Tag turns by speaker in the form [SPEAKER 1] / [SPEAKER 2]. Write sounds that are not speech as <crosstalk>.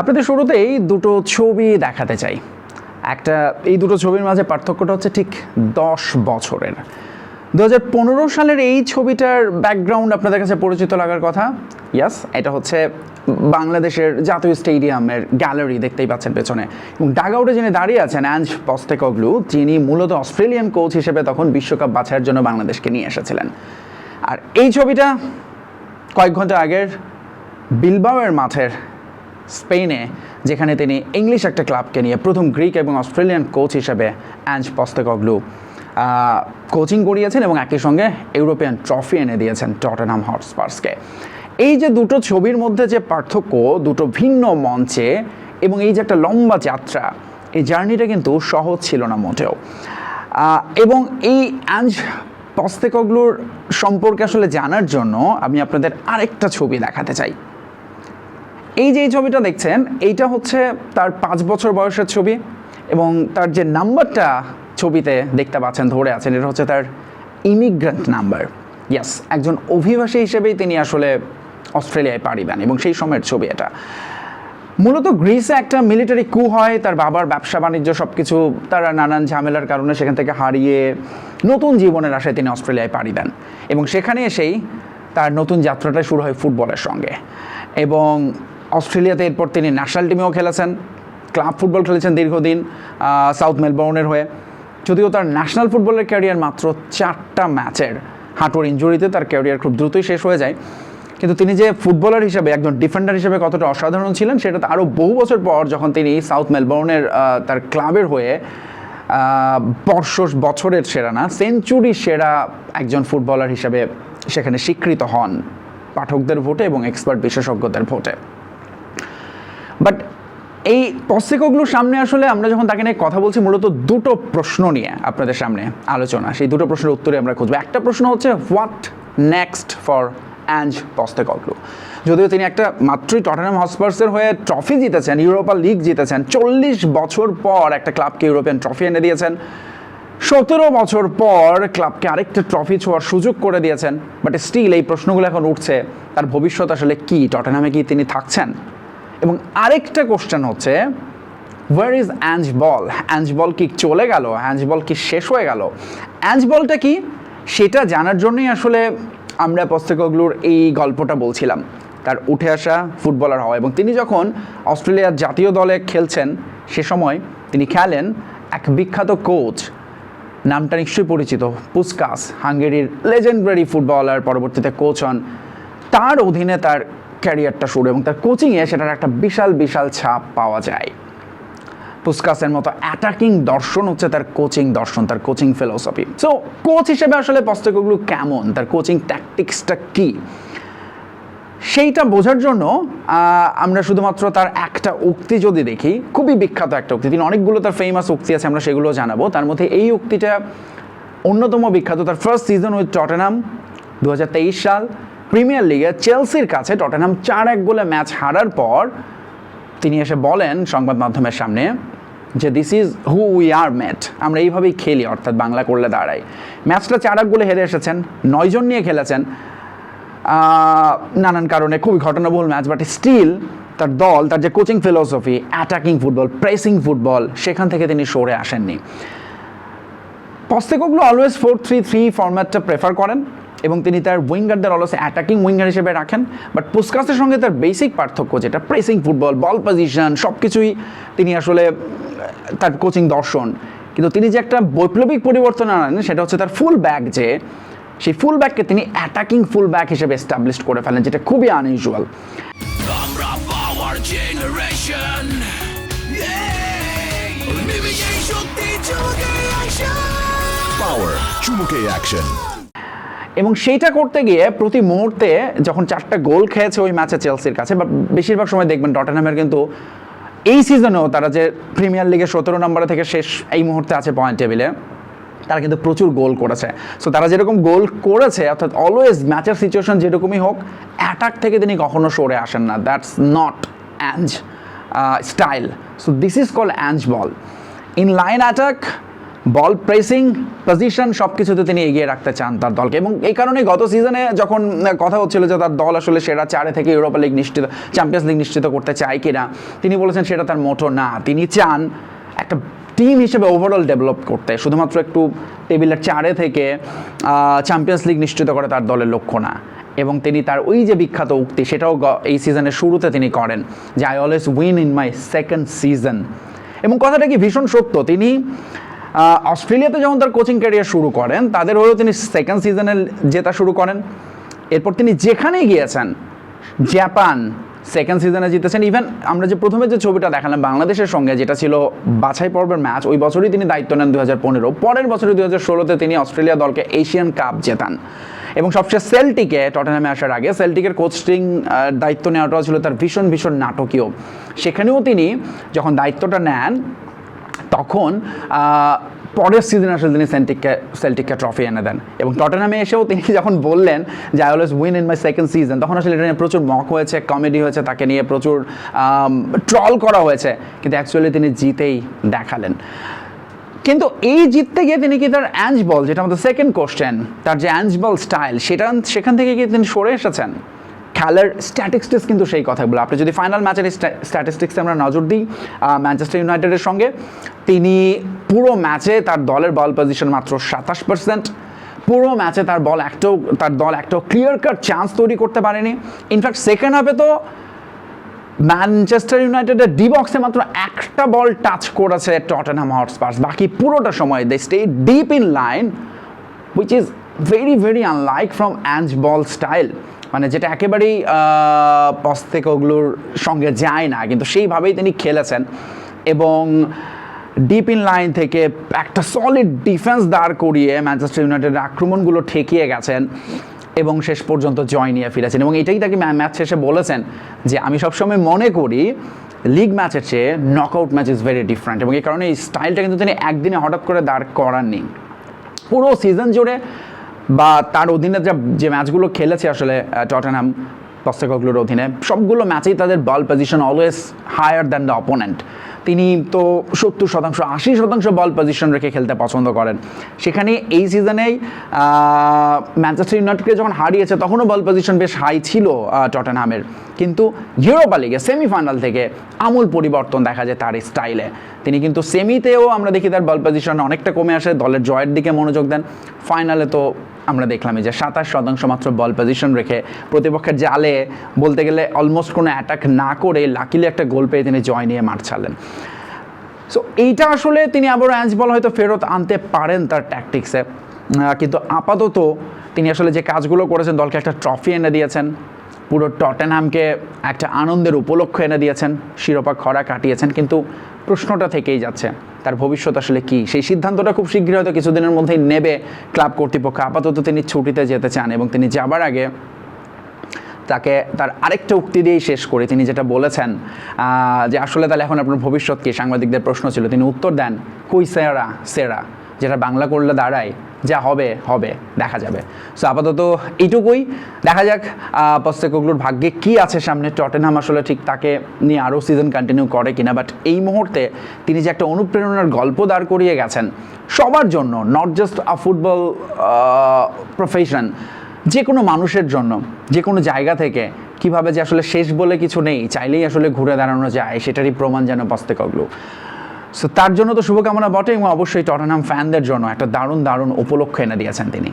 [SPEAKER 1] আপনাদের শুরুতেই দুটো ছবি দেখাতে চাই। একটা, এই দুটো ছবির মাঝে পার্থক্যটা হচ্ছে ঠিক দশ বছরের। দু হাজার পনেরো সালের এই ছবিটার ব্যাকগ্রাউন্ড আপনাদের কাছে পরিচিত লাগার কথা। ইয়াস এটা হচ্ছে বাংলাদেশের জাতীয় স্টেডিয়ামের গ্যালারি দেখতেই পাচ্ছেন পেছনে। এবং ডাগআউটে যিনি দাঁড়িয়ে আছেন অ্যাঞ্জ পস্তেকগলু যিনি মূলত অস্ট্রেলিয়ান কোচ হিসেবে তখন বিশ্বকাপ বাছাইয়ের জন্য বাংলাদেশকে নিয়ে এসেছিলেন। আর এই ছবিটা কয়েক ঘণ্টা আগের বিলবাওয়ের মাঠের স্পেনে, যেখানে তিনি ইংলিশ একটা ক্লাবকে নিয়ে প্রথম গ্রিক এবং অস্ট্রেলিয়ান কোচ হিসেবে অ্যাঞ্জ পস্তেকগলু কোচিং করিয়েছেন এবং একই সঙ্গে ইউরোপিয়ান ট্রফি এনে দিয়েছেন টটেনহাম হটস্পার্সকে এই যে দুটো ছবির মধ্যে যে পার্থক্য, দুটো ভিন্ন মঞ্চে এবং এই যে একটা লম্বা যাত্রা, এই জার্নিটা কিন্তু সহজ ছিল না মোটেও। এবং এই অ্যাঞ্জ পস্তেকগলুর সম্পর্কে আসলে জানার জন্য আমি আপনাদের আরেকটা ছবি দেখাতে চাই। এই যে এই ছবিটা দেখছেন, এইটা হচ্ছে তার পাঁচ বছর বয়সের ছবি এবং তার যে নাম্বারটা ছবিতে দেখতে পাচ্ছেন, ধরে আছেন, এটা হচ্ছে তার ইমিগ্রেন্ট নাম্বার ইয়াস একজন অভিবাসী হিসেবেই তিনি আসলে অস্ট্রেলিয়ায় পাড়ি দেন এবং সেই সময়ের ছবি এটা। মূলত গ্রিসে একটা মিলিটারি কু হয়, তার বাবার ব্যবসা, বাণিজ্য সব কিছু তারা নানান ঝামেলার কারণে সেখান থেকে হারিয়ে নতুন জীবনের আশায় তিনি অস্ট্রেলিয়ায় পাড়ি দেন এবং সেখানে এসেই তার নতুন যাত্রাটা শুরু হয় ফুটবলের সঙ্গে। এবং অস্ট্রেলিয়াতে এরপর তিনি ন্যাশনাল টিমেও খেলেছেন, ক্লাব ফুটবল খেলেছেন দীর্ঘদিন সাউথ মেলবোর্নের হয়ে। যদিও তার ন্যাশনাল ফুটবলের ক্যারিয়ার মাত্র চারটা ম্যাচের হাঁটুর ইঞ্জুরিতে তার ক্যারিয়ার খুব দ্রুতই শেষ হয়ে যায়। কিন্তু তিনি যে ফুটবলার হিসেবে, একজন ডিফেন্ডার হিসেবে কতটা অসাধারণ ছিলেন, সেটা তো আরও বহু বছর পর যখন তিনি সাউথ মেলবোর্নের তার ক্লাবের হয়ে বর্ষ বছরের সেরা না, সেঞ্চুরি সেরা একজন ফুটবলার হিসেবে সেখানে স্বীকৃত হন পাঠকদের ভোটে এবং এক্সপার্ট বিশেষজ্ঞদের ভোটে। বাট এই পসেকোগুলোর সামনে আসলে আমরা যখন তাকে নিয়ে কথা বলছি, মূলত দুটো প্রশ্ন নিয়ে আপনাদের সামনে আলোচনা। সেই দুটো প্রশ্নের উত্তরে আমরা খুঁজবো। একটা প্রশ্ন হচ্ছে what next for Ange Postecoglou যদিও তিনি একটা মাত্রই টটেনহাম হসপার্সের হয়ে ট্রফি জিতেছেন ইউরোপা লিগ জিতেছেন, চল্লিশ বছর পর একটা ক্লাবকে ইউরোপিয়ান ট্রফি এনে দিয়েছেন। সতেরো বছর পর ক্লাবকে আরেকটা ট্রফি ছোঁয়ার সুযোগ করে দিয়েছেন। বাট স্টিল এই প্রশ্নগুলো এখন উঠছে, তার ভবিষ্যৎ আসলে কি? টটেনহামে কি তিনি থাকছেন? এবং আরেকটা কোশ্চেন হচ্ছে ওয়ার ইজ অ্যাঞ্জ বল অ্যাঞ্জ বল কি চলে গেল? অ্যাঞ্জ বল কি শেষ হয়ে গেল? অ্যাঞ্জ বলটা কি? সেটা জানার জন্যই আসলে আমরা পস্তেকগলুর এই গল্পটা বলছিলাম। তার উঠে আসা ফুটবলার হওয়া এবং তিনি যখন অস্ট্রেলিয়ার জাতীয় দলে খেলছেন, সে সময় তিনি খেলেন এক বিখ্যাত কোচ নামটা নিশ্চয়ই পরিচিত, পুস্কাস, হাঙ্গেরির লেজেন্ডারি ফুটবলার পরবর্তীতে কোচ হন। তার অধীনে তার ক্যারিয়ারটা শুরু এবং তার কোচিংয়ে সেটার একটা বিশাল বিশাল ছাপ পাওয়া যায়। পুস্কাসের মতো অ্যাটাকিং দর্শন হচ্ছে তার কোচিং দর্শন, তার কোচিং ফিলোসফি সো কোচ হিসেবে আসলে পস্তেকগুলো কেমন? তার কোচিং ট্যাকটিক্সটা কী? সেইটা বোঝার জন্য আমরা শুধুমাত্র তার একটা উক্তি যদি দেখি, খুবই বিখ্যাত একটা উক্তি। তিনি অনেকগুলো তার ফেমাস উক্তি আছে, আমরা সেগুলো জানাব। তার মধ্যে এই উক্তিটা অন্যতম বিখ্যাত। তার ফার্স্ট সিজন উইথ টটেনাম দু সাল। প্রিমিয়ার লিগে চেলসির কাছে টটেনাম চার এক গোলে ম্যাচ হারার পর তিনি এসে বলেন সংবাদ মাধ্যমের সামনে যে this is who we are mate আমরা এইভাবেই খেলি, অর্থাৎ বাংলা করলে দাঁড়াই। ম্যাচটা চার এক গোলে হেরে এসেছেন নয়জন নিয়ে খেলেছেন। নানান কারণে খুবই ঘটনাবহুল ম্যাচ বাট স্টিল তার দল, তার যে coaching philosophy attacking football pressing football সেখান থেকে তিনি সরে আসেননি। Postecoglou always four three three ফরম্যাটটা prefer করেন। এবং তিনি তার উইঙ্গারদের অলওয়েজ অ্যাটাকিং উইঙ্গার হিসেবে রাখেন বাট পুস্কাসের সঙ্গে তার বেসিক পার্থক্য যেটা প্রেসিং ফুটবল বল পজিশন সব কিছুই তিনি আসলে তার কোচিং দর্শন। কিন্তু তিনি যে একটা বৈপ্লবিক পরিবর্তন আনেন সেটা হচ্ছে তার ফুল ব্যাক যে সেই ফুল ব্যাককে তিনি অ্যাটাকিং ফুল ব্যাক হিসেবে এস্টাবলিশ করে ফেলেন যেটা খুবই আনইউজুয়াল
[SPEAKER 2] Power চুমুকে অ্যাকশন
[SPEAKER 1] এবং সেইটা করতে গিয়ে প্রতি মুহূর্তে যখন চারটা গোল খেয়েছে ওই ম্যাচে চেলসির কাছে, বা বেশিরভাগ সময় দেখবেন টটেনহামের কিন্তু এই সিজনেও তারা যে প্রিমিয়ার লিগে সতেরো নম্বরে থেকে শেষ এই মুহূর্তে আছে পয়েন্ট টেবিলে, তারা কিন্তু প্রচুর গোল করেছে। সো তারা যেরকম গোল করেছে, অর্থাৎ অলওয়েজ ম্যাচের সিচুয়েশন যেরকমই হোক অ্যাটাক থেকে তিনি কখনো সরে আসেন না। That's not Ange style so this is call Ange ball in line attack ball pressing, position সব কিছুতে তিনি এগিয়ে রাখতে চান তার দলকে। এবং এই কারণে গত সিজনে যখন কথা হচ্ছিল যে তার দল আসলে সেরা চারে থেকে ইউরোপা লিগ নিশ্চিত, চ্যাম্পিয়ন্স লিগ নিশ্চিত করতে চায় কিনা, তিনি বলেছেন সেটা তার মোটো না। তিনি চান একটা টিম হিসেবে ওভারঅল ডেভেলপ করতে। শুধুমাত্র একটু টেবিলের চারে থেকে চ্যাম্পিয়ন্স লিগ নিশ্চিত করে তার দলের লক্ষ্য না। এবং তিনি তার ওই যে বিখ্যাত উক্তি, সেটাও এই সিজনের শুরুতে তিনি করেন, যে I always win in my second season এবং কথাটা কি ভীষণ সত্য? তিনি অস্ট্রেলিয়াতে যখন তার কোচিং ক্যারিয়ার শুরু করেন, তাদের হয়েও তিনি সেকেন্ড সিজনে জেতা শুরু করেন। এরপর তিনি যেখানেই গিয়েছেন, জাপান সেকেন্ড সিজনে জিতেছেন। ইভেন আমরা যে প্রথমে যে ছবিটা দেখালাম বাংলাদেশের সঙ্গে, যেটা ছিল বাছাই পর্বের ম্যাচ ওই বছরই তিনি দায়িত্ব নেন দু হাজার পনেরো। পরের বছরে দু হাজার ষোলোতে তিনি অস্ট্রেলিয়া দলকে এশিয়ান কাপ জেতান। এবং সবচেয়ে সেলটিকে টটেনহামে আসার আগে সেলটিকের কোচিং দায়িত্ব নেওয়াটাও ছিল তার ভীষণ ভীষণ নাটকীয়। সেখানেও তিনি যখন দায়িত্বটা নেন তখন পরের সিজন আসলে তিনি সেন্টিককে সেল্টিককে ট্রফি এনে দেন। এবং টটেনামে এসেও তিনি <laughs> যখন বললেন যে I always win in my second season তখন আসলে এটা নিয়ে প্রচুর মক হয়েছে কমেডি হয়েছে, তাকে নিয়ে প্রচুর ট্রল করা হয়েছে। কিন্তু অ্যাকচুয়ালি তিনি জিতেই দেখালেন। কিন্তু এই জিততে গিয়ে তিনি কি তার অ্যাঞ্জ বল যেটা আমাদের সেকেন্ড কোশ্চেন তার যে অ্যাঞ্জ বল স্টাইল সেটা সেখান থেকে কি তিনি সরে এসেছেন? খেলার স্ট্যাটিস্টিক্স কিন্তু সেই কথাগুলো। আপনি যদি ফাইনাল ম্যাচের স্ট্যাটিস্টিক্সে আমরা নজর দিই ম্যানচেস্টার ইউনাইটেডের সঙ্গে, তিনি পুরো ম্যাচে তার দলের বল পজিশন মাত্র সাতাশ পার্সেন্ট পুরো ম্যাচে তার বল একটাও, তার দল একটাও ক্লিয়ার কাট চান্স তৈরি করতে পারেনি। ইনফ্যাক্ট সেকেন্ড হাফে তো ম্যানচেস্টার ইউনাইটেডের ডি বক্সে মাত্র একটা বল টাচ করেছে টটেনহাম হটস্পার্স বাকি পুরোটা সময় they stay deep in line which is very very unlike from Ange ball style মানে যেটা একেবারেই পস্তেকগুলোর সঙ্গে যায় না, কিন্তু সেইভাবেই তিনি খেলেছেন এবং ডিপ ইন লাইন থেকে একটা সলিড ডিফেন্স দাঁড় করিয়ে ম্যানচেস্টার ইউনাইটেডের আক্রমণগুলো ঠেকিয়ে গেছেন এবং শেষ পর্যন্ত জয় নিয়ে ফিরেছেন এবং এটাই তাকে ম্যাচ শেষে বলেছেন যে আমি সবসময় মনে করি লিগ ম্যাচের চেয়ে knockout match is very different এবং এই কারণে এই স্টাইলটা কিন্তু তিনি একদিনে হঠাৎ করে দাঁড় করাননি। পুরো সিজন জুড়ে বা তার অধীনে যা, যে ম্যাচগুলো খেলেছে আসলে টটেনহাম পস্তেকগুলোর অধীনে, সবগুলো ম্যাচেই তাদের ball position always higher than the opponent তিনি তো সত্তর শতাংশ, আশি শতাংশ বল পজিশন রেখে খেলতে পছন্দ করেন। সেখানে এই সিজনেই ম্যানচেস্টার ইউনাইটেডকে যখন হারিয়েছে, তখনও বল পজিশন বেশ হাই ছিল টটেনহামের কিন্তু ইউরোপা লিগে সেমিফাইনাল থেকে আমূল পরিবর্তন দেখা যায় তার স্টাইলে তিনি কিন্তু সেমিতেও আমরা দেখি তার বল পজিশন অনেকটা কমে আসে, দলের জয়ের দিকে মনোযোগ দেন। ফাইনালে তো আমরা দেখলামই যে সাতাশ শতাংশ মাত্র বল পজিশন রেখে প্রতিপক্ষের জালে বলতে গেলে অলমোস্ট কোনো অ্যাটাক না করে লাকিলি একটা গোল পেয়ে তিনি জয় নিয়ে মাঠ ছাড়লেন। সো এইটা আসলে তিনি আবার অ্যাঞ্জ বল হয়তো ফেরত আনতে পারেন তার ট্যাকটিক্সে কিন্তু আপাতত তিনি আসলে যে কাজগুলো করেছেন, দলকে একটা ট্রফি এনে দিয়েছেন, পুরো টটেনহামকে একটা আনন্দের উপলক্ষ এনে দিয়েছেন, শিরোপা খরা কাটিয়েছেন, কিন্তু প্রশ্নটা থেকেই যাচ্ছে, তার ভবিষ্যৎ আসলে কি? সেই সিদ্ধান্তটা খুব শীঘ্রই হয়তো কিছুদিনের মধ্যেই নেবে ক্লাব কর্তৃপক্ষ। আপাতত তিনি ছুটিতে যেতে চান এবং তিনি যাবার আগে তাকে তার আরেকটা উক্তি দিয়েই শেষ করে। তিনি যেটা বলেছেন যে আসলে তাহলে এখন আপনার ভবিষ্যৎ কি? সাংবাদিকদের প্রশ্ন ছিল। তিনি উত্তর দেন, কুই সেরা সেরা, যেটা বাংলা করলে দাঁড়ায়, যা হবে হবে, দেখা যাবে। সো আপাতত এইটুকুই। দেখা যাক পস্তেকগুলোর ভাগ্যে কি আছে সামনে। টটেনহাম আসলে ঠিক তাকে নিয়ে আরও সিজন কন্টিনিউ করে কিনা বাট এই মুহূর্তে তিনি যে একটা অনুপ্রেরণার গল্প দাঁড় করিয়ে গেছেন, সবার জন্য not just a football profession যে কোনো মানুষের জন্য যে কোনো জায়গা থেকে, কীভাবে যে আসলে শেষ বলে কিছু নেই, চাইলেই আসলে ঘুরে দাঁড়ানো যায়, সেটারই প্রমাণ যেন পস্তেকগলু সো তার জন্য তো শুভকামনা বটে এবং অবশ্যই টটানাম ফ্যানদের জন্য একটা দারুণ দারুণ উপলক্ষ এনে দিয়েছেন তিনি।